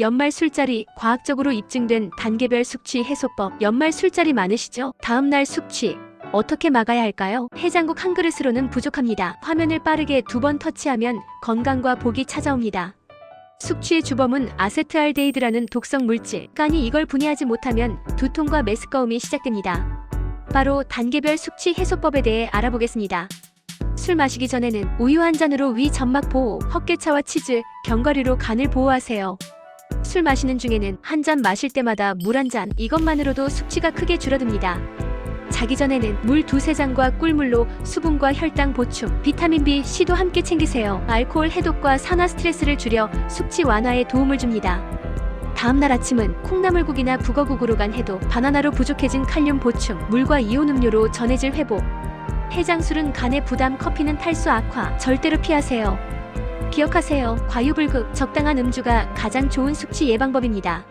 연말 술자리 과학적으로 입증된 단계별 숙취 해소법. 연말 술자리 많으시죠? 다음날 숙취 어떻게 막아야 할까요? 해장국 한 그릇으로는 부족합니다. 화면을 빠르게 두 번 터치하면 건강과 복이 찾아옵니다. 숙취의 주범은 아세트알데히드라는 독성 물질. 간이 이걸 분해하지 못하면 두통과 메스꺼움이 시작됩니다. 바로 단계별 숙취 해소법에 대해 알아보겠습니다. 술 마시기 전에는 우유 한 잔으로 위 점막 보호, 헛개차와 치즈, 견과류로 간을 보호하세요. 술 마시는 중에는 한 잔 마실 때마다 물 한 잔, 이것만으로도 숙취가 크게 줄어듭니다. 자기 전에는 물 두세 잔과 꿀물로 수분과 혈당 보충, 비타민 B, C도 함께 챙기세요. 알코올 해독과 산화 스트레스를 줄여 숙취 완화에 도움을 줍니다. 다음날 아침은 콩나물국이나 북어국으로 간 해도 바나나로 부족해진 칼륨 보충, 물과 이온 음료로 전해질 회복. 해장술은 간의 부담, 커피는 탈수 악화, 절대로 피하세요. 기억하세요. 과유불급, 적당한 음주가 가장 좋은 숙취 예방법입니다.